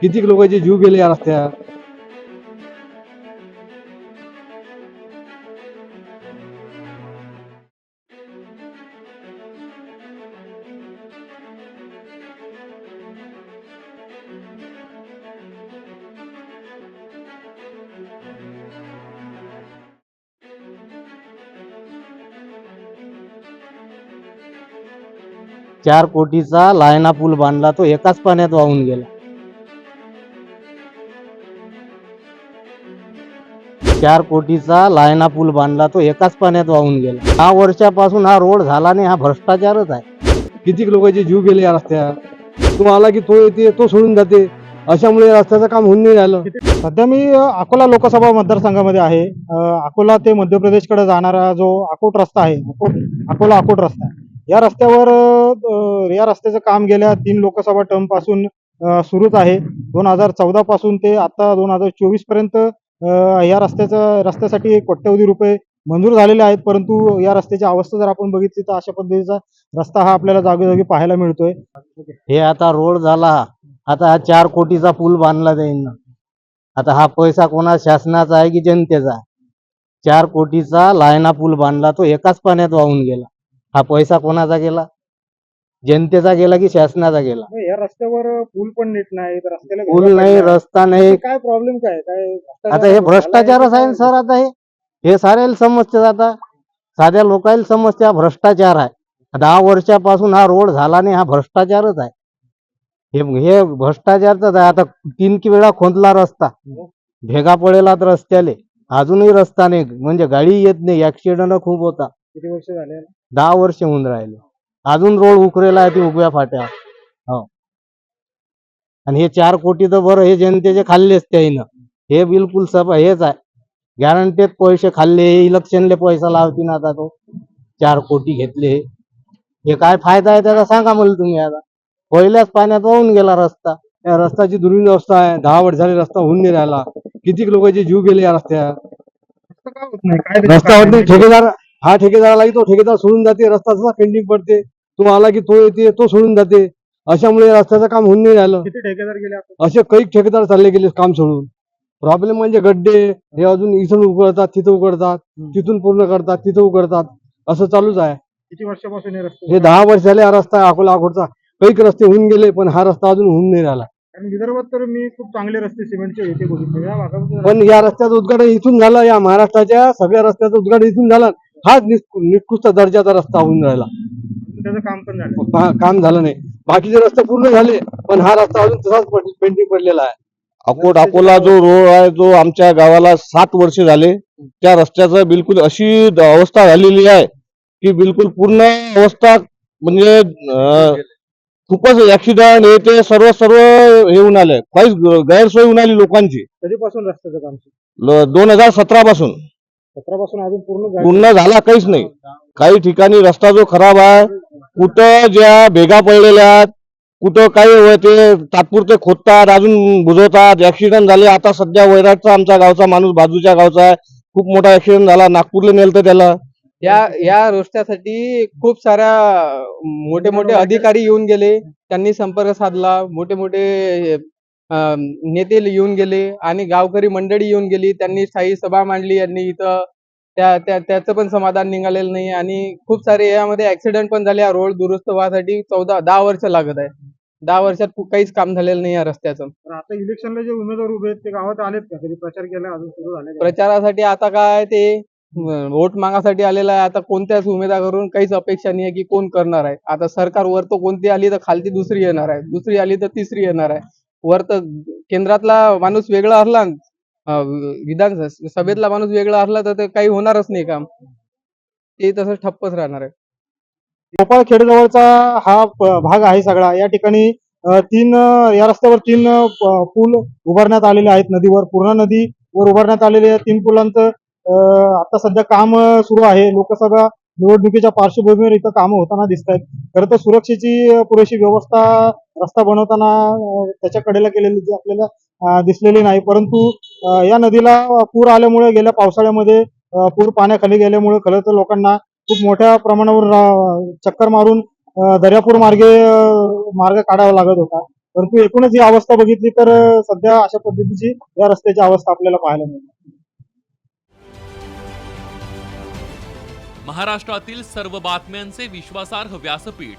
कितीक लोकांचे जीव गेले या रस्त्यात चार कोटीचा लायना पूल बांधला तो एकाच पाण्यात वाहून गेला. चार कोटीचा लायना पूल बांधला तो एकाच पाण्यात वाहून गेला. दहा वर्षापासून हा रोड झाला नाही हा भ्रष्टाचारच आहे. कितीक लोकांचे जीव गेले या रस्त्यात तो आला की तो येते तो सोडून जाते. अशामुळे रस्त्याचं काम होऊन नाही राहिलं. सध्या मी अकोला लोकसभा मतदारसंघामध्ये आहे. अकोला ते मध्य प्रदेशकडे जाणारा जो अकोट रस्ता आहे अकोट अकोला अकोट रस्ता या रस्त्यावर या रस्त्याचं काम गेल्या तीन लोकसभा टर्मपासून सुरूच आहे. दोन हजार चौदा पासून ते आता दोन हजार चोवीसपर्यंत या रस्त्याचं रस्त्यासाठी कोट्यवधी रुपये मंजूर झालेले आहेत परंतु या रस्त्याची अवस्था जर आपण बघितली तर अशा पद्धतीचा रस्ता हा आपल्याला जागोजागी पाहायला मिळतोय. हे आता रोड झाला आता हा चार कोटीचा पूल बांधला जाईल आता हा पैसा कोणा शासनाचा आहे की जनतेचा? आहे? चार कोटीचा लायना पूल बांधला तो एकाच पाण्यात वाहून गेला. हा पैसा कोणाचा गेला? जनतेचा गेला की शासनाचा गेला? या रस्त्यावर पूल पण नीट नाही रस्त्याला पूल नाही रस्ता नाही. काय प्रॉब्लेम काय? काय आता हे भ्रष्टाचारच आहे ना सर आता हे? हे साऱ्याला समजते आता. साध्या लोकांना समजते हा भ्रष्टाचार आहे. दहा वर्षापासून हा रोड झाला नाही हा भ्रष्टाचारच आहे. हे हे भ्रष्टाचारच आहे आता तीन की वेळा खोदला रस्ता. भेगा पडेला तर रस्त्याले. अजूनही रस्ता नाही म्हणजे गाडी येत नाही. ऍक्सिडेंट खूप होता. किती वर्ष झाले? दहा वर्ष होऊन राहिले. अजून रोड उकरेला आहे ती उभ्या फाट्या. हो. आणि हे चार कोटी तर बरं हे जनतेचे खाल्लेच त्याईनं हे बिलकुल सब हेच आहे. गॅरंटेड पैसे खाल्ले इलेक्शनले पैसा लावतीन आता तो. चार कोटी घेतले. हे काय फायदा आहे त्याचा सांगा मला तुम्ही आता. पहिल्याच पाण्यात वाहून गेला रस्ता. या रस्त्याची दुर्विवस्था आहे. दहा वर्ष झाले रस्ता होऊन नाही राहिला. कितीक लोकांचे जीव गेले या रस्त्यात काय होत नाही. काय रस्ता होत नाही. ठेकेदार हा ठेकेदार आला की तो ठेकेदार सोडून जाते. रस्ता पेंडिंग पडते. तो आला की तो येते तो सोडून जाते. अशामुळे रस्त्याचं काम होऊन नाही राहिलं. किती ठेकेदार गेले आता? असे काही ठेकेदार चालले गेले काम सोडून. प्रॉब्लेम म्हणजे गड्डे हे अजून इथून उघडतात तिथं उघडतात तिथून पूर्ण करतात तिथं उघडतात असं चालूच आहे. किती वर्षापासून हे रस्ते हे दहा वर्ष झाले हा रस्ता आहे अकोला अकोटचा काही रस्ते होऊन गेले पण हा रस्ता अजून होऊन नाही राहिला. कारण विदर्भात तर मी खूप चांगले रस्ते सिमेंटचे होते बघितले. या भागामध्ये पण या रस्त्याचं उद्घाटन इथून झालं या महाराष्ट्राच्या सगळ्या रस्त्याचं उद्घाटन इथून झालं. हाच निकृष्ट दर्जाचा रस्ता होऊन राहिला. त्याचं काम पण झालं. पा- काम झालं नाही. बाकीचे रस्ते पूर्ण झाले पण हा रस्ता अजून तसाच पेंटिंग पडलेला आहे. अकोट अकोला जो रोड आहे जो आमच्या गावाला सात वर्ष झाले त्या रस्त्याचं बिलकुल अशी द- अवस्था झालेली आहे की बिलकुल पूर्ण अवस्था म्हणजे अं, खूपच ऍक्सिडेंट हे ते सर्व सर्व हे होऊन आले काहीच ग- गैरसोय होऊन आली लोकांची. कधीपासून रस्त्याचं काम? दोन हजार सतरा पासून. सतरा पासून अजून पूर्ण झालं? पूर्ण झाला काहीच नाही. काही ठिकाणी रस्ता जो खराब आहे कुठं ज्या भेगा पडलेल्या आहेत कुठं काही ते तात्पुरते खोदतात अजून बुजवतात. ऍक्सिडेंट झाले आता सध्या वैराटचा आमच्या गावचा माणूस बाजूच्या गावचा आहे. खूप मोठा ऍक्सिडेंट झाला नागपूरला नेलं त्याला. या या रस्त्यासाठी खूप साऱ्या मोठे मोठे अधिकारी येऊन गेले. त्यांनी संपर्क साधला. मोठे मोठे नेते येऊन गेले आणि गावकरी मंडळी येऊन गेली. त्यांनी स्थायी सभा मांडली. यांनी इथं त्या त्या त्याचं पण समाधान निघालेलं नाही आणि खूप सारे यामध्ये ऍक्सिडेंट पण झाले. रोड दुरुस्त व्हायसाठी चौदा दहा वर्ष लागत आहे. दहा वर्षात काहीच काम झालेलं नाही या रस्त्याचं. तर आता इलेक्शनला जे उमेदवार उभे आहेत ते गावात आलेत का? कधी प्रचार केला अजून सुरू झाले का? प्रचारासाठी आता काय ते अं, वोट मागासाठी आलेला आहे. आता कोणत्याच उमेदवाराकडून काहीच अपेक्षा नाही आहे की कोण करणार आहे. आता सरकार वर तर कोणती आली तर खालती दुसरी येणार आहे. दुसरी आली तर तिसरी येणार आहे. वर तर केंद्रातला माणूस वेगळा असला विधान सभेतला माणूस वेगळा असला तर ते काही होणारच नाही काम. ते तसं ठप्पच राहणार आहे. गोपाळ खेडजवळचा हा भाग आहे सगळा. या ठिकाणी तीन या रस्त्यावर तीन पूल उभारण्यात आलेले आहेत. नदीवर पूर्णा नदी वर उभारण्यात आलेले या तीन पुलांचं आता सध्या काम सुरू आहे. लोकसभा निवडणुकीच्या पार्श्वभूमीवर इथं कामं होताना दिसत आहेत खरं तर सुरक्षेची पुरेशी व्यवस्था रस्ता बनवताना त्याच्या कडेला केलेली आपल्याला दिसलेली नाही परंतु या नदीला पूर आल्यामुळे गेल्या पावसाळ्यामध्ये पूर पाण्याखाली गेल्यामुळे खरं तर लोकांना खूप मोठ्या प्रमाणावर चक्कर मारून दर्यापूर मार्गे मार्ग काढावा लागत होता. परंतु एकूणच ही अवस्था बघितली तर सध्या अशा पद्धतीची या रस्त्याची अवस्था आपल्याला पाहायला मिळते. महाराष्ट्रातील सर्व बातम्यांचे विश्वासार्ह व्यासपीठ